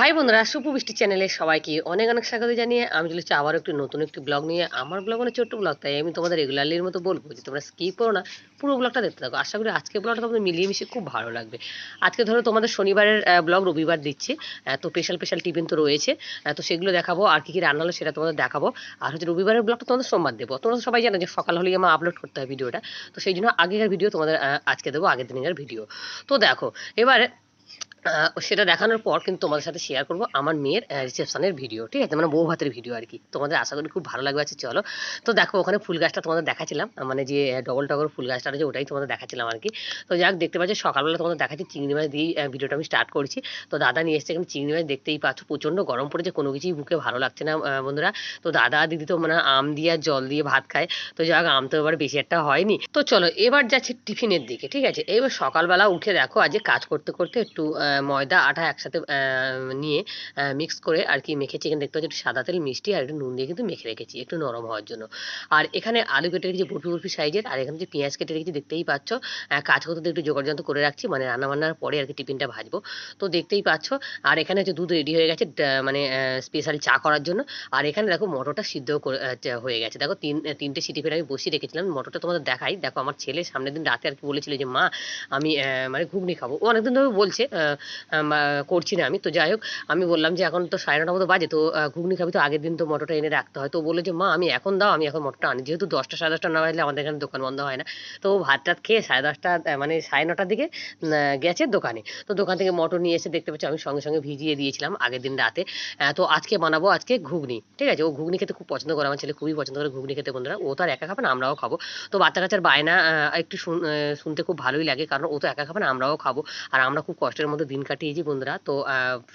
High বন্ধুরা সুপুবৃষ্টি চ্যানেলে সবাইকে অনেক অনেক স্বাগত জানিয়ে। আমি চলেছি আবার একটি নতুন একটি ব্লগ নিয়ে। আমার ব্লগ মানে ছোট্ট ব্লগ তাই আমি তোমাদের রেগুলারলির মতো বলব যে তোমরা স্কিপ করো না, পুরো ব্লগটা দেখতে থাকো। আশা করি আজকে ব্লগটা তোমাদের মিলিয়ে মিশিয়ে খুব ভালো লাগবে। আজকে ধরো তোমাদের শনিবারের ব্লগ রবিবার দিচ্ছি। তো স্পেশাল স্পেশাল টিফিন তো রয়েছে। তো সেগুলো দেখাবো আর কি কি রান্না হলো সেটা তোমাদের দেখাবো। আর হচ্ছে রবিবারের ব্লগটা তোমাদের সোমবার দেবো। তোমরা সবাই জানো যে সকাল হলেই আমার আপলোড করতে হয় ভিডিওটা। তো সেই জন্য আগেকার ভিডিও তোমাদের আজকে দেবো, আগের দিনের ভিডিও তো দেখো, এবারে সেটা দেখানোর পর কিন্তু তোমাদের সাথে শেয়ার করব আমার মেয়ের রিসেপশনের ভিডিও ঠিক আছে? মানে বউ ভাতের ভিডিও আর কি। তোমাদের আশা করি খুব ভালো লাগবে আছে চলো। তো দেখো, ওখানে ফুল গাছটা তোমাদের দেখাচ্ছিলাম। মানে যে ডবল টগর ফুল গাছটা আছে, ওটাই তোমাদের দেখাচ্ছিলাম আর কি। তো যাক, দেখতে পাচ্ছি, সকালবেলা তোমাদের দেখাচ্ছি চিংড়ি মাছ দিয়ে ভিডিওটা আমি স্টার্ট করছি। তো দাদা নিয়ে এসছে এখানে চিংড়ি মাছ, দেখতেই পাচ্ছ প্রচণ্ড গরম পড়েছে, কোনো কিছুই মুখে ভালো লাগছে না বন্ধুরা। তো দাদা দিদি তো মানে আম দিয়ে আর জল দিয়ে ভাত খায়। তো যাক, আম তো এবার বেশি একটা হয়নি। তো চলো, এবার যাচ্ছি টিফিনের দিকে, ঠিক আছে? এবার সকালবেলা উঠে দেখো, আজকে কাজ করতে করতে একটু ময়দা আটা একসাথে নিয়ে মিক্স করে আর কি মেখেছি এখানে দেখতে পাচ্ছি। সাদা তেল, মিষ্টি আর একটু নুন দিয়ে কিন্তু মেখে রেখেছি, একটু নরম হওয়ার জন্য। আর এখানে আলু কেটে রেখেছি, বরফি বরফি সাইজের। আর এখানে যে পেঁয়াজ কেটে রেখেছি, দেখতেই পাচ্ছ কাজ করতে একটু জোগাড় যন্ত্র করে রাখছি মানে রান্না বান্নার পরে আর কি টিফিনটা ভাজবো। তো দেখতেই পাচ্ছ, আর এখানে হচ্ছে দুধ রেডি হয়ে গেছে মানে স্পেশাল চা করার জন্য। আর এখানে দেখো মটরটা সিদ্ধ হয়ে গেছে। দেখো তিন তিনটে সিটি ফেলে আমি বসিয়ে রেখেছিলাম, মটরটা তোমাদের দেখাই। দেখো আমার ছেলে সামনের দিন রাতে আর কি বলেছিল যে, মা, আমি মানে ঘুগনি খাব। ও অনেকদিন ধরে বলছে করছি না। আমি তো যাই হোক, আমি বললাম যে এখন তো সাড়ে নটা মতো বাজে, তো ঘুগনি খাবি তো আগের দিন তো মটরটা এনে রাখতে হয়। তো বলল যে, মা, আমি এখন দাও, আমি এখন মটরটা আনি। যেহেতু দশটা, সাড়ে দশটা না বাজলে আমাদের এখানে দোকান বন্ধ হয় না। তো ভাত টাত খেয়ে সাড়ে দশটা মানে সাড়ে নটার দিকে গেছে দোকানে। তো দোকান থেকে মটর নিয়ে এসে দেখতে পাচ্ছি, আমি সঙ্গে সঙ্গে ভিজিয়ে দিয়েছিলাম আগের দিন রাতে। তো আজকে বানাবো আজকে ঘুগনি, ঠিক আছে? ও ঘুগনি খেতে খুব পছন্দ করে, আমার ছেলে খুবই পছন্দ করে ঘুগনি খেতে, বন্ধুরা। ও তো আর একা খাবে না, আমরাও খাব। তো বাচ্চা কাচ্চার বায়না একটু শুনতে খুব ভালোই লাগে, কারণ ও তো একা খাবে না, আমরাও খাব। আর আমরা খুব কষ্টের মধ্যে দিন কাটিয়েছি বন্ধুরা। তো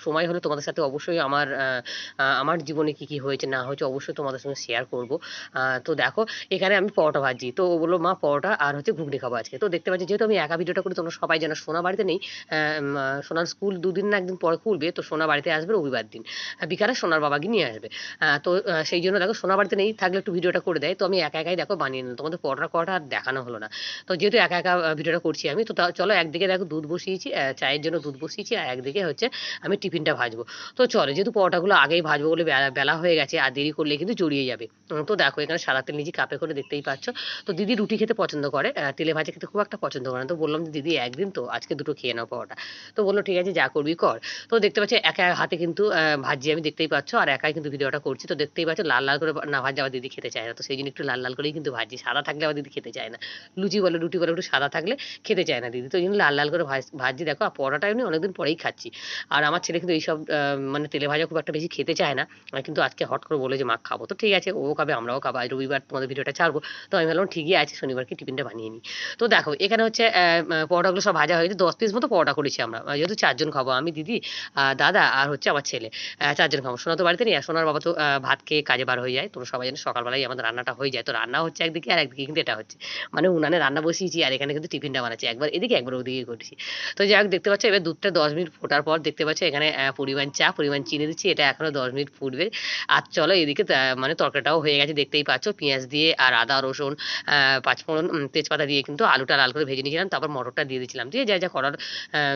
সময় হলে তোমাদের সাথে অবশ্যই আমার আমার জীবনে কি কি হয়েছে না হয়েছে অবশ্যই তোমাদের সঙ্গে শেয়ার করব। তো দেখো, এখানে আমি পরোটা ভাজি তো ও বলল, মা, পরোটা আর হচ্ছে ঘুগনি খাব আজকে। তো দেখতে পাচ্ছি, যেহেতু আমি একা ভিডিওটা করি, তোমরা সবাই জানো, সোনা বাড়িতে নেই। সোনার স্কুল দুদিন না একদিন পরে খুলবে, তো সোনা বাড়িতে আসবে রবিবার দিন। বিকালে সোনার বাবাকে নিয়ে আসবে। তো সেই জন্য দেখো, সোনা বাড়িতে নেই থাকলে একটু ভিডিওটা করে দেয়। তো আমি একা একাই দেখো বানিয়ে নিলাম। তোমাদের পরোটা করাটা আর দেখানো হলো না। তো যেহেতু একা একা ভিডিওটা করছি আমি, তো চলো একদিকে দেখো দুধ বসিয়েছি চায়ের জন্য দুধ বসিয়েছি আর একদিকে হচ্ছে আমি টিফিনটা ভাজবো। তো চলো, যেহেতু পরোটাগুলো আগেই ভাজবো বলে বেলা হয়ে গেছে আর দেরি করলে কিন্তু জড়িয়ে যাবে। তো দেখো, এখানে সাদা তেল নিজে কাপে করে দেখতেই পাচ্ছ। তো দিদি রুটি খেতে পছন্দ করে তেলে ভাজা খেতে খুব একটা পছন্দ করে না। তো বললাম যে, দিদি, একদিন তো, আজকে দুটো খেয়ে নাও পরোটা। তো বলল, ঠিক আছে, যা করবি কর। তো দেখতে পাচ্ছি, একা হাতে কিন্তু ভাজি আমি দেখতেই পাচ্ছ। আর একাই কিন্তু ভিডিওটা করছি। তো দেখতেই পাচ্ছ, লাল লাল করে না ভাজা আবার দিদি খেতে চায় না। তো সেই জন্য একটু লাল লাল করেই কিন্তু ভাজি। সাদা থাকলে আবার দিদি খেতে চায় না। লুচি বলে, রুটি বলে, একটু সাদা থাকলে খেতে চায় না দিদি। তো ওই জন্য লাল লাল করে ভাজি দেখো, আর পরোটা এমনি অনেকদিন পরেই খাচ্ছি। আর আমার ছেলে কিন্তু এইসব মানে তেলে ভাজা খুব একটা বেশি খেতে চায় না। কিন্তু আজকে হট করে বলে যে, মা, খাব। তো ঠিক আছে, ও খাবে, আমরাও খাব। আজ রবিবার তোমাদের ভিডিওটা ছাড়বো। তো আমি ভাবলাম, ঠিকই আছে, শনিবারকে টিফিনটা বানিয়ে নিই। তো দেখো, এখানে হচ্ছে পরোটাগুলো সব ভাজা হয়েছে দশ পিস মতো পরোটা করেছি আমরা। যেহেতু চারজন খাব, আমি, দিদি দাদা আর হচ্ছে আমার ছেলে চারজন খাব। সোনা তো বাড়িতে নেই সোনার বাবা তো ভাত খেয়ে কাজে বার হয়ে যায়। তোমরা সবাই জানো, সকালবেলায় আমাদের রান্নাটা হয়ে যায়। তো রান্না হচ্ছে একদিকে আর একদিকে কিন্তু এটা হচ্ছে। মানে উনানে রান্না বসিয়েছি, আর এখানে কিন্তু টিফিনটা বানাচ্ছি। একবার এদিকে, একবার ওদিকে করছি। তো যাই হোক, দেখতে পাচ্ছ, এবার দুধটা দশ মিনিট ফোটার পর দেখতে পাচ্ছ এখানে পরিমাণ চা, পরিমাণ চিনি দিচ্ছি। এটা এখনও দশ মিনিট ফুটবে। আর চলো এদিকে মানে তরকারিটাও হয়ে গেছে, দেখতেই পাচ্ছ। পেঁয়াজ দিয়ে আর আদা, রসুন পাঁচফোড়ন তেজপাতা দিয়ে কিন্তু আলুটা লাল করে ভেজে নিয়েছিলাম। তারপর মটরটা দিয়ে দিয়েছিলাম। দিয়ে যা যা করার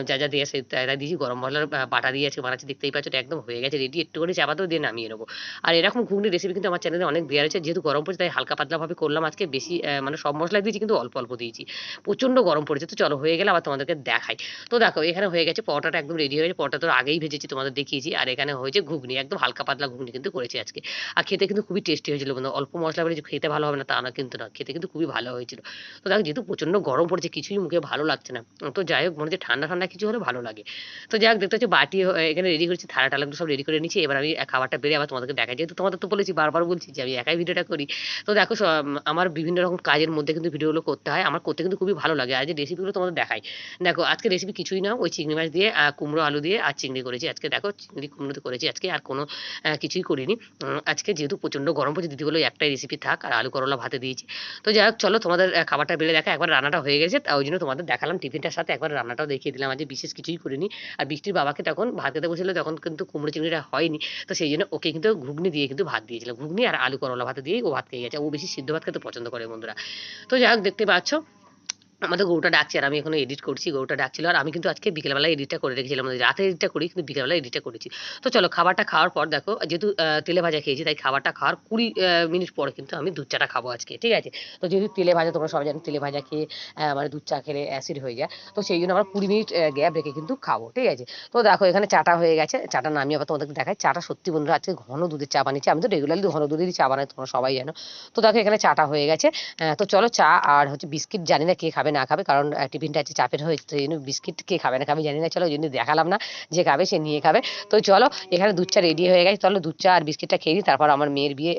যা যা দিয়ে তাই দিয়েছি। গরম মশলার বাটা দিয়ে আজকে বানাচ্ছি। দেখতেই পাচ্ছ এটা একদম হয়ে গেছে রেডি একটু করে চাপাতেও দিয়ে নামিয়ে নেব। আর এরকম ঘুগনি রেসিপি কিন্তু আমার চ্যানেলে অনেক দেওয়া রয়েছে যেহেতু গরম পড়েছে, তাই হালকা পাতলাভাবে করলাম আজকে। বেশি মানে সব মশলা দিয়েছি, কিন্তু অল্প অল্প দিয়েছি। প্রচণ্ড গরম পড়েছে। তো চলো হয়ে গেলে আবার তোমাদেরকে দেখাই। তো দেখো, এখানে হয়ে গেছে পরোটাটা একদম রেডি হয়ে গেছে। পরোটা তো আগেই ভেজেছি, তোমাদের দেখিয়েছি। আর এখানে হয়েছে ঘুগনি, একদম হালকা পাতলা ঘুগনি কিন্তু করেছি আজকে। আর খেতে কিন্তু খুবই টেস্টি হয়েছিল বন্ধু। অল্প মশলা বলে খেতে ভালো হবে না, তা না কিন্তু না। খেতে কিন্তু খুবই ভালো হয়েছিল। তো দেখো, যেহেতু প্রচণ্ড গরম পড়েছে, কিছুই মুখে ভালো লাগছে না। তো যাই হোক, মনে হচ্ছে ঠান্ডা ঠান্ডা কিছু হলে ভালো লাগে। তো যাই হোক, দেখতে হচ্ছে বাটি এখানে রেডি করেছি, থালা টালাগুলো সব রেডি করে নিচ্ছি এবার আমি খাবারটা বেড়ে আবার তোমাদেরকে দেখাই। যেহেতু তোমাদের তো বলেছি, বারবার বলছি যে আমি একাই ভিডিওটা করি। তো দেখো আমার বিভিন্ন রকম কাজের মধ্যে কিন্তু ভিডিওগুলো করতে হয়। আমার করতে কিন্তু খুবই ভালো লাগে। আর যে রেসিপিগুলো তোমাদের দেখাই। দেখো, আজকে রেসিপি কিছুই না, ওই চিংড়ি মাছ দিয়ে কুমড়ো, আলু দিয়ে আর চিংড়ি করেছি। আজকে দেখো, চিংড়ি কুমড়োতে করেছি। আজকে আর কোনো কিছুই করিনি। আজকে যেহেতু প্রচণ্ড গরম পড়ছে, দিদি বলে একটাই রেসিপি থাক, আর আলু করলা ভাতে দিয়েছি। তো যাই হোক, চলো তোমাদের খাবারটা বেড়ে দেখা। একবার রান্নাটা হয়ে গেছে, তা ওই জন্য তোমাদের দেখালাম টিফিনটার সাথে। একবার রান্নাটাও দেখিয়ে দিলাম। আজকে বিশেষ কিছুই করিনি। আর বৃষ্টির বাবাকে তখন ভাত খেতে বসেছিল, তখন কিন্তু কুমড়ো চিংড়িটা হয়নি। তো সেই জন্য ওকে কিন্তু ঘুগনি দিয়ে কিন্তু ভাত দিয়েছিলাম। ঘুগনি আর আলু করলা ভাতে দিয়েই ও ভাত খেয়ে গেছে। ও বেশি সিদ্ধ ভাত খেতে পছন্দ করে বন্ধুরা। তো যাই হোক, দেখতে পাচ্ছ আমাদের গরুটা ডাকছে আর আমি এখনও এডিট করছি, গরুটা ডাকছিল আর আমি কিন্তু আজকে বিকেলবেলা এডিটটা করে রেখেছিলাম রাতে এডিটটা করি, কিন্তু বিকেলবেলা এডিটটা করেছি। তো চলো খাবারটা খাওয়ার পর দেখো, যেহেতু তেলে ভাজা খেয়েছি, তাই খাবারটা খাওয়ার কুড়ি মিনিট পরে কিন্তু আমি দুধ চাটা খাব আজকে, ঠিক আছে? তো যেহেতু তেলে ভাজা, তোমরা সবাই জানো তেলে ভাজা খেয়ে মানে দুধ চা খেলে অ্যাসিড হয়ে যায়, তো সেই জন্য আমরা কুড়ি মিনিট গ্যাপ রেখে কিন্তু খাব, ঠিক আছে? তো দেখো এখানে চাটা হয়ে গেছে, চাটা নামিয়ে আবার তোমাদেরকে দেখাই, চাটা সত্যি বন্ধুরা আজকে ঘন দুধের চা বানিয়েছি, আমি তো রেগুলারলি ঘন দুধেরই চা বানাই, তোমরা সবাই জানো। তো দেখো এখানে চাটা হয়ে গেছে তো চলো চা আর হচ্ছে বিস্কিট, জানি না কে খাবে। না খাবে, কারণ টিফিনটা আছে চাপের হয়ে এই জন্য বিস্কিট কে খাবে না খাবে জানি না, চলো ওই জন্য দেখালাম না যে খাবে, সে নিয়ে খাবে। তো চলো, এখানে দুধ চা রেডি হয়ে গেছে, চলো, দুধ চা আর বিস্কিটটা খেয়ে নিই, তারপর আমার মেয়ের বিয়ে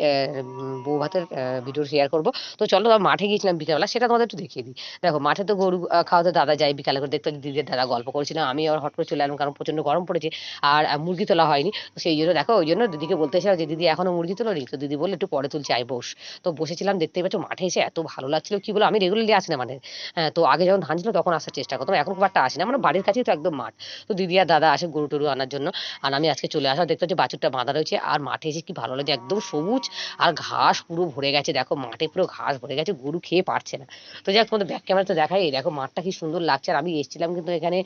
বউ ভাতের ভিডিও শেয়ার করব। তো চলো মাঠে গিয়েছিলাম বিকালবেলা, সেটা তোমাদের একটু দেখিয়ে দিই। দেখো, মাঠে তো গরু খাওয়াতে দাদা যায় বিকালে করে, দেখতে দিদির দাদা গল্প করেছিলাম আমি আবার হট করে চলে এলাম, কারণ প্রচণ্ড গরম পড়েছে, আর মুরগি তোলা হয়নি। তো সেই জন্য, দেখো, ওই জন্য দিদিকে বলতে এসেছিলাম যে, দিদি, এখনও মুরগি তোলো নি তো দিদি বলল, একটু পরে তুলছি আই বস। তো বসেছিলাম, দেখতেই পাচ্ছ, মাঠে এসে এত ভালো লাগছিল, কি বলো? আমি রেগুলারলি আসি না মানে তো আগে যখন ধান ছিল তখন আসার চেষ্টা করতাম। এখন খুব একটা আসি না। মানে বাড়ির কাছেই তো একদম মাঠ। তো দিদি আর দাদা আসে গরু টরু আনার জন্য। আর আমি আজকে চলে আসা দেখতে পাচ্ছি বাছুরটা বাঁধা রয়েছে। আর মাঠে এসে কি ভালো লাগছে একদম সবুজ। আর ঘাস পুরো ভরে গেছে। দেখো মাঠে পুরো ঘাস ভরে গেছে। গরু খেয়ে পারছে না। তো যাক তোমাদের ব্যাক ক্যামেরা তো দেখাই। দেখো মাঠটা কি সুন্দর লাগছে। আর আমি এসেছিলাম কিন্তু এখানে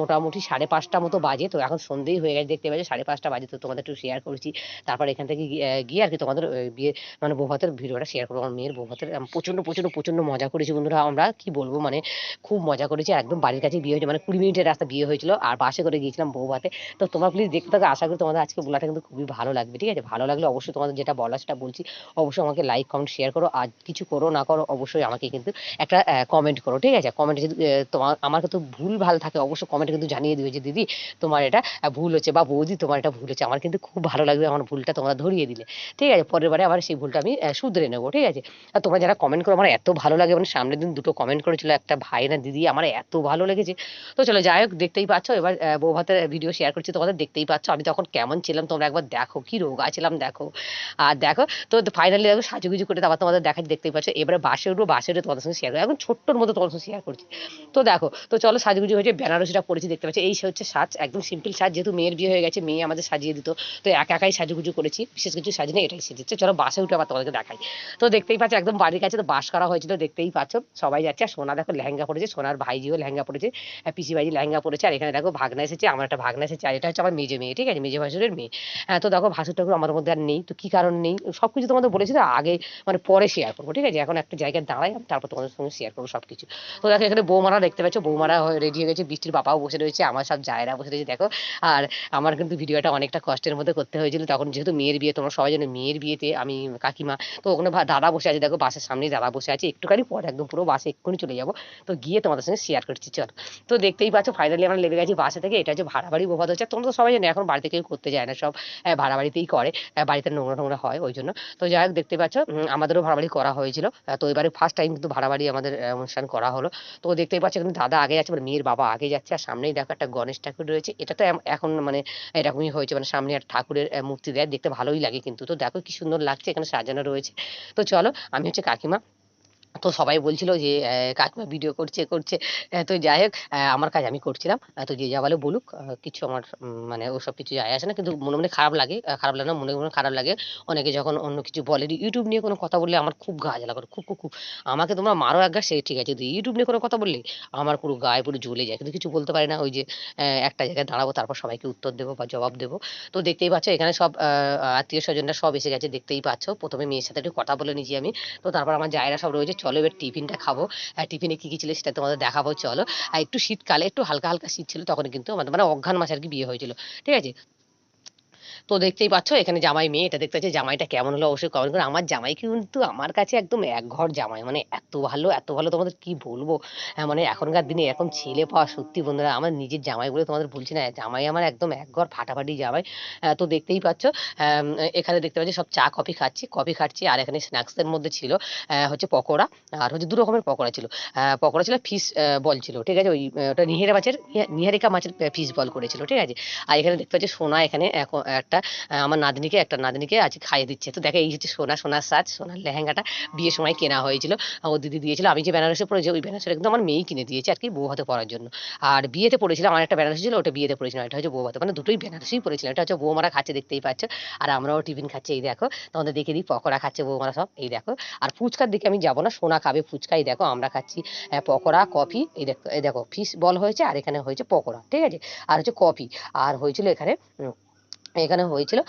মোটামুটি সাড়ে পাঁচটা মতো বাজে। তো এখন সন্ধেই হয়ে গেছে। দেখতে পাচ্ছি সাড়ে পাঁচটা বাজে। তো তোমাদের একটু শেয়ার করছি। তারপর এখান থেকে গিয়ে আর কি তোমাদের বিয়ে মানে বৌভাতের ভিডিওটা শেয়ার করব। আমার মেয়ের বৌভাতের প্রচণ্ড প্রচণ্ড প্রচণ্ড মজা করেছি বন্ধুরা। আমরা কি বলব? মানে খুব মজা করেছি। একদম বাড়ির কাছে বিয়ে হয়েছে মানে কুড়ি মিনিটের রাস্তা বিয়ে হয়েছিল। আর বাসে করে গিয়েছিলাম বৌভাতে। তো তোমরা প্লিজ দেখতে থাকো, আশা করি তোমাদের আজকে বলাটা কিন্তু খুবই ভালো লাগবে, ঠিক আছে? ভালো লাগলে অবশ্যই তোমাদের যেটা বলা সেটা বলছি। অবশ্যই আমাকে লাইক কমেন্ট শেয়ার করো। আর কিছু করো না করো, অবশ্যই আমাকে কিন্তু একটা কমেন্ট করো, ঠিক আছে? কমেন্টে যদি তোমার আমার কিন্তু ভুল ভালো থাকে, অবশ্যই কমেন্টে কিন্তু জানিয়ে দিবে যে, দিদি, তোমার এটা ভুল হচ্ছে বা, বৌদি, তোমার এটা ভুল হচ্ছে। আমার কিন্তু খুব ভালো লাগবে আমার ভুলটা তোমরা ধরিয়ে দিলে, ঠিক আছে? পরের বারে আবার সেই ভুলটা আমি শুধরে নেব, ঠিক আছে? আর তোমরা যারা কমেন্ট করো, আমার এত ভালো লাগে মানে সামনের দিন দুটো কমেন্ট করেছিল একটা ভাই না দিদি, আমার এত ভালো লেগেছে। তো চলো যাই হোক, দেখতেই পাচ্ছ, এবার বউ ভাতের ভিডিও শেয়ার করছি, তোমাদের দেখতেই পাচ্ছ, আমি তখন কেমন ছিলাম, তোমরা একবার দেখো, কি রোগা ছিলাম, দেখো। আর দেখো, তো ফাইনালি দেখো, সাজুগুজু করে আবার তোমাদের দেখাচ্ছি, দেখতেই পাচ্ছ, এবারে বাসে উঠবো, বাসে উঠে তোমাদের সঙ্গে শেয়ার করব। এখন ছোট্টর মতো তোমাদের সঙ্গে শেয়ার করছি। তো দেখো, তো চলো সাজুগুজু হয়েছে, বেনারসিটা পরেছি, দেখতে পাচ্ছ, এই সে হচ্ছে সাজ, একদম সিম্পল সাজ, যেহেতু মেয়ের বিয়ে হয়ে গেছে, মেয়ে আমাদের সাজিয়ে দিত, তো একা একাই সাজুগুজু করেছি, বিশেষ কিছু সাজি না এটাই সেজেছে। চলো বাসে উঠে আবার তোমাদেরকে দেখাই। তো দেখতেই পাচ্ছ, একদম বাড়ির কাছে তো বাস করা হয়েছিল, দেখতেই পাচ্ছ, সবাই যাচ্ছে, আর সোনা দেখো লেহেঙ্গা পরেছে, সোনার ভাইজিও লেহেঙ্গা আর পিসি ভাইজি লেহেঙ্গা পরেছে, আর এখানে দেখো ভাগনা এসেছে, আমার একটা ভাগনা এসেছে, আর এটা হচ্ছে আমার মেজে মেয়ে, ঠিক আছে? মেজে ভাসুরের মেয়ে। হ্যাঁ তো দেখো ভাসুর ঠাকুর আমার মধ্যে আর নেই, তো কি কারণ নেই? সব কিছু তোমাদের বলেছি তো আগে মানে পরে শেয়ার করব, ঠিক আছে? এখন একটা জায়গায় দাঁড়াই আমি তারপর তোমাদের সঙ্গে শেয়ার করব সব কিছু তো দেখো এখানে বৌমারা দেখতে পাচ্ছ, বৌমারা রেডি হয়ে গেছে, বৃষ্টির বাবাও বসে রয়েছে, আমার সব জায়রা বসে রয়েছে, দেখো। আর আমার কিন্তু ভিডিওটা অনেকটা কষ্টের মধ্যে করতে হয়েছিল, তখন যেহেতু মেয়ের বিয়ে, তোমরা সবাই জানো মেয়ের বিয়েতে আমি কাকিমা, তো ওখানে দাদা বসে আছে, দেখো বাসের সামনে দাদা বসে আছে, একটুখানি পরে একদম পুরো বাসে এক্ষুনি চলে যাব। তো গিয়ে তোমাদের সঙ্গে শেয়ার করছি, চল। তো দেখতেই পাচ্ছ ফাইনালি আমরা লেগে গেছি বাসে থেকে। এটা হচ্ছে ভাড়া বাড়ি বোবাদ হচ্ছে তোমরা তো সবাই জানো, এখন বাড়িতে কেউ করতে যায় না, সব ভাড়া বাড়িতেই করে। বাড়িতে নোংরা টোংরা হয় ওই জন্য। তো যাই হোক, দেখতে পাচ্ছ আমাদেরও ভাড়া বাড়ি করা হয়েছিল। তো এবারে ফার্স্ট টাইম কিন্তু ভাড়া বাড়ি আমাদের অনুষ্ঠান করা হলো। তো দেখতেই পাচ্ছ, কিন্তু দাদা আগে যাচ্ছে মানে মেয়ের বাবা আগে যাচ্ছে। আর সামনেই দেখো একটা গণেশ ঠাকুর রয়েছে। এটা তো এখন মানে এরকমই হয়েছে মানে সামনে একটা ঠাকুরের মূর্তি দেয়, দেখতে ভালোই লাগে কিন্তু। তো দেখো কি সুন্দর লাগছে, এখানে সাজানো রয়েছে। তো চলো, আমি হচ্ছে কাকিমা। তো সবাই বলছিল যে কাকিমা ভিডিও করছে করছে। তো যাই হোক আমার কাজ আমি করছিলাম। তো যে যা বলে বলুক কিছু আমার মানে ওসব কিছু যায় আসে না, কিন্তু মনে মনে খারাপ লাগে খারাপ লাগে না, মনে মনে খারাপ লাগে। অনেকে যখন অন্য কিছু বলে ইউটিউব নিয়ে কোনো কথা বললে আমার খুব গা জ্বালা করে, খুব খুব খুব। আমাকে তোমরা মারো এক সে ঠিক আছে। কিন্তু ইউটিউব নিয়ে কোনো কথা বললে, আমার পুরো গায়ে পুরো জ্বলে যায়। কিন্তু কিছু বলতে পারি না, ওই যে একটা জায়গায় দাঁড়াবো, তারপর সবাইকে উত্তর দেবো বা জবাব দেবো। তো দেখতেই পাচ্ছ, এখানে সব আত্মীয় স্বজনরা সব এসে গেছে, দেখতেই পাচ্ছ। প্রথমে মেয়ের সাথে একটু কথা বলে নিয়েছি আমি। তো তারপর আমার জায়রা সব রয়েছে চলো, এবার টিফিনটা খাব। আর টিফিনে কি কি ছিল সেটা তোমাদের দেখাবো, চলো। আর একটু শীতকালে, একটু হালকা হালকা শীত ছিল, তখন কিন্তু আমাদের মানে অঘ্রান মাসে আর কি বিয়ে হয়েছিল। ঠিক আছে? তো দেখতেই পাচ্ছ এখানে জামাই মেয়ে এটা দেখতে পাচ্ছি জামাইটা কেমন হলো অবশ্যই কমেন্ট করে। আমার জামাই কিন্তু আমার কাছে একদম এক ঘর জামাই মানে এত ভালো এত ভালো তোমাদের কি বলব? হ্যাঁ, মানে এখনকার দিনে এরকম ছেলে পাওয়া সত্যি বন্ধুরা আমার নিজের জামাই বলে তোমাদের বলছি না জামাই আমার একদম এক ঘর ফাটাফাটি জামাই। আহ, তো দেখতেই পাচ্ছ আম, এখানে দেখতে পাচ্ছি সব চা কফি খাচ্ছি কফি খাচ্ছি আর এখানে স্ন্যাক্সের মধ্যে ছিল আহ, হচ্ছে পকোড়া আর হচ্ছে দু রকমের পকোড়া ছিল। পকোড়া ছিল ফিশ বল ছিল ঠিক আছে? ওই ওটা নিহেরা মাছের নিহারিকা মাছের ফিশ বল করেছিল ঠিক আছে? আর এখানে দেখতে পাচ্ছি সোনা এখানে একটা আমার নাতনিকে, একটা নাতনিকে আজকে খাইয়ে দিচ্ছে। তো দেখো এই হচ্ছে সোনা, সোনার সাজ, সোনার লেহেঙ্গাটা বিয়ের সময় কেনা হয়েছিল। ও দিদি দিয়েছিল, আমি যে বেনারসে পরেছি ওই বেনারসিটা কিন্তু আমার মেয়েই কিনে দিয়েছে আর কি বউ হাতে পরার জন্য। আর বিয়েতে পড়েছিলাম আমার একটা বেনারসি ছিল, ওটা বিয়েতে পড়েছিলাম এটা হচ্ছে বউ হাতে। মানে দুটোই বেনারসিই পড়েছিলাম এটা হচ্ছে বৌমারা খাচ্ছে, দেখতেই পাচ্ছ। আর আমরাও টিফিন খাচ্ছি, এই দেখো। তোমাদের দেখে দিই, পকোড়া খাচ্ছে বৌমারা সব, এই দেখো। আর ফুচকার দিকে আমি যাব না, সোনা খাবে ফুচকা, এই দেখো, আমরা খাচ্ছি পকোড়া, কফি, এই দেখো এই দেখো, ফিশ বল হয়েছে, আর এখানে হয়েছে পকোড়া, ঠিক আছে? আর হচ্ছে কফি, আর হয়েছিল এখানে এখানে হয়েছিল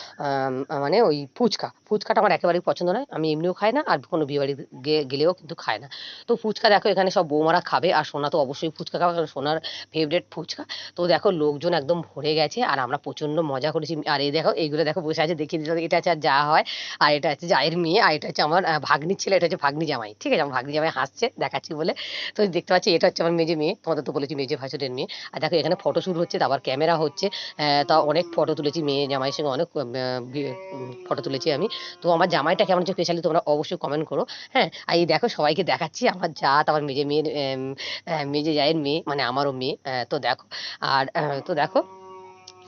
মানে ওই ফুচকা। ফুচকাটা আমার একেবারেই পছন্দ নয়, আমি এমনিও খাই না আর কোনো বিয়ে বাড়ি গে- গেলেও কিন্তু খায় না। তো ফুচকা দেখো, এখানে সব বৌমারা খাবে আর সোনা তো অবশ্যই ফুচকা খাবে, কারণ সোনার ফেভারিট ফুচকা। তো দেখো লোকজন একদম ভরে গেছে আর আমরা প্রচণ্ড মজা করেছি। আর এই দেখো, এইগুলো দেখো বসে আছে, দেখিয়ে দিতে এটা হচ্ছে আর যা হয়, আর এটা হচ্ছে জায়ের মেয়ে, আর এটা হচ্ছে আমার ভাগ্নির ছেলে, এটা হচ্ছে ভাগ্নি জামাই। ঠিক আছে, আমার ভাগ্নি জামাই হাসছে, দেখাচ্ছি বলে। তো দেখতে পাচ্ছি, এটা হচ্ছে আমার মেজে মেয়ে, তোমাদের তো বলেছি মেজে ভাসুরের মেয়ে। আর দেখো, এখানে ফটো শুট হচ্ছে, তারপর ক্যামেরা হচ্ছে তা অনেক ফটো তুলেছি মেয়ে জামাইয়ের সঙ্গে অনেক ফটো তুলেছি আমি। তো আমার জামাইটা কেমন হচ্ছে স্পেশালি তোমরা অবশ্যই কমেন্ট করো। হ্যাঁ আর এই দেখো সবাইকে দেখাচ্ছি, আমার জাত, আমার মেজে মেয়ের মেজে জায়ের মেয়ে মানে আমারও মেয়ে তো দেখো। আর তো দেখো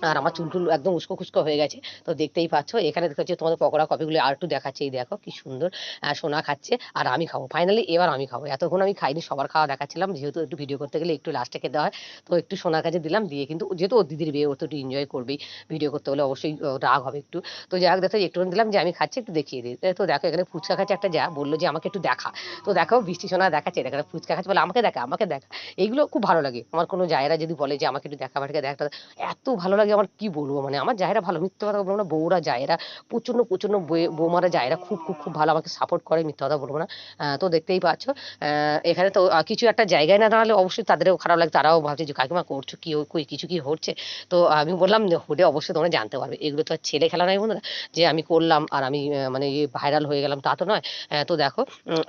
আর আমার চুল টুল একদম উস্কো খুস্কো হয়ে গেছে। তো দেখতেই পাচ্ছ, এখানে দেখতে পাচ্ছি তোমাদের পকোড়া কপিগুলো আর একটু দেখাচ্ছে। এই দেখো কি সুন্দর সোনা খাচ্ছে আর আমি খাব। ফাইনালি এবার আমি খাব। এতক্ষণ আমি খাইনি, সবার খাওয়া দেখাচ্ছিলাম। যেহেতু একটু ভিডিও করতে গেলে একটু লাস্টে খেতে হয়, তো একটু সোনার কাছে দিলাম। দিয়ে কিন্তু যেহেতু ওর দিদির বিয়ে ও তো একটু এনজয় করবেই। ভিডিও করতে হলে অবশ্যই রাগ হবে একটু। তো যাই হোক, দেখো একটুখানি দিলাম, যে আমি খাচ্ছি একটু দেখিয়ে দিই। তো দেখো এখানে ফুচকা খাচ্ছে একটা যা, বলল যে আমাকে একটু দেখা। তো দেখো বৃষ্টি সোনা দেখাচ্ছে এখানে ফুচকা খাচ্ছে বলে, আমাকে দেখা আমাকে দেখা। এইগুলো খুব ভালো লাগে। আমার কোনো জায়রা যদি বলে যে আমাকে একটু দেখা, আমাকে দেখা এত ভালো লাগে আমার কি বলব? মানে আমার জায়রা ভালো। মিথ্যে কথা বলব না। বউরা জায়রা প্রচণ্ড প্রচণ্ড বৌমারা জায়রা খুব খুব খুব ভালো আমাকে সাপোর্ট করে। মিথ্যে কথা বলব না। তো দেখতেই পাচ্ছ। এখানে তো কিছু একটা জায়গায় না দাঁড়ালে অবশ্যই তাদেরও খারাপ লাগে তারাও ভাবছে যে, কাকিমা, করছ কি? কিছু কি হচ্ছে? তো আমি বললাম হলে অবশ্যই তোমরা জানতে পারবে। এগুলো তো আর ছেলে খেলা নয় বন্ধুরা। যে, আমি করলাম আর আমি মানে ভাইরাল হয়ে গেলাম তা তো নয়। তো দেখো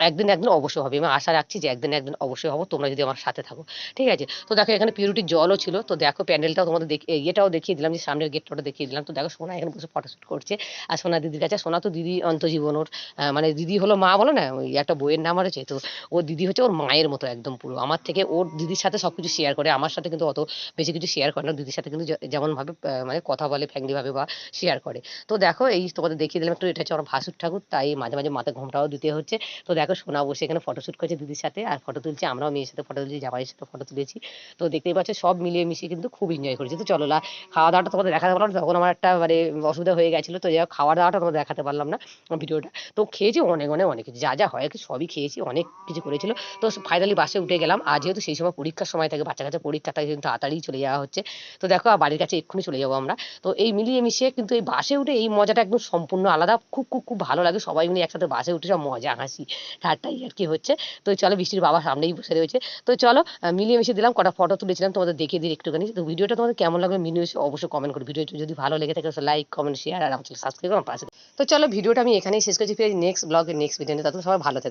একদিন একদিন অবশ্যই হবে। আমি আশা রাখছি যে, একদিন একদিন অবশ্যই হব। তোমরা যদি আমার সাথে থাকো। ঠিক আছে? তো দেখো, এখানে পিউরিটির জলও ছিল। তো দেখো, প্যান্ডেলটাও তোমাদের দেখে, ইয়েটাও দেখিয়ে দিলাম যে সামনের গেটটা দেখিয়ে দিলাম। তো দেখো সোনা এখানে বসে ফটোশুট করছে। আর সোনা দিদির কাছে, সোনা তো দিদি অন্তজীবন, ওর মানে দিদি হলো মা বলো না, ওই একটা বইয়ের নাম আছে, তো ওর দিদি হচ্ছে ওর মায়ের মতো একদম পুরো। আমার থেকে ওর দিদির সাথে সবকিছু শেয়ার করে, আমার সাথে কিন্তু অত বেশি কিছু শেয়ার করে না দিদির সাথে কিন্তু যেমন ভাবে মানে কথা বলে ফ্যাঙ্গলি ভাবে বা শেয়ার করে। তো দেখো এই তোমাদের দেখিয়ে দিলাম একটু এটা হচ্ছে আমার ভাসুর ঠাকুর, তাই মাঝে মাঝে মাথায় ঘোমটাও দিতে হচ্ছে। তো দেখো সোনা বসে এখানে ফটোশুট করছে দিদির সাথে, আর ফটো তুলছে আমরাও মেয়ের সাথে ফটো তুলছি, জামাইয়ের সাথে ফটো তুলেছি। তো দেখতেই পাচ্ছ সব মিলিয়ে মিশিয়ে কিন্তু খুব এনজয় করেছি। তো চলো খাওয়া দাওয়াটা তোমাদের দেখাতে পারলাম না, তখন আমার একটা মানে অসুবিধা হয়ে গেছিল তো যাই হোক খাওয়া দাওয়াটা তোমাদের দেখাতে পারলাম না ভিডিওটা। তো খেয়েছি অনেক অনেক অনেক কিছু যা যা হয় সবই খেয়েছি অনেক কিছু করেছিল। তো ফাইনালি বাসে উঠে গেলাম আর যেহেতু সেই সময় পরীক্ষার সময় থাকে বাচ্চা কাচ্চা পরীক্ষাটা কিন্তু তাড়াতাড়ি চলে যাওয়া হচ্ছে। তো দেখো বাড়ির কাছে এক্ষুনি চলে যাব আমরা। তো এই মিলিয়ে মিশিয়ে কিন্তু এই বাসে উঠে এই মজাটা একদম সম্পূর্ণ আলাদা খুব খুব খুব ভালো লাগে। সবাই মিলে একসাথে বাসে উঠে সব মজা হাসি ঠাট্টাই আর কি হচ্ছে। তো চলো বৃষ্টির বাবা সামনেই বসে রয়েছে। তো চলো মিলিয়ে মিশিয়ে দিলাম কটা ফটো তুলেছিলাম তোমাদের দেখিয়ে দিই একটুখানি। তো ভিডিওটা তোমাদের কেমন লাগবে মিলিয়ে অবশ্যই কমেন্ট করো। ভিডিও যদি ভালো লেগে থাকে লাইক কমেন্ট শেয়ার আর আমার সাবস্ক্রাইব আমার পাশে তো চলো, ভিডিওটা আমি এখানেই শেষ করছি। ফিরে নেক্সট ব্লগে নেক্সট ভিডিও তত সবাই ভালো থাকবে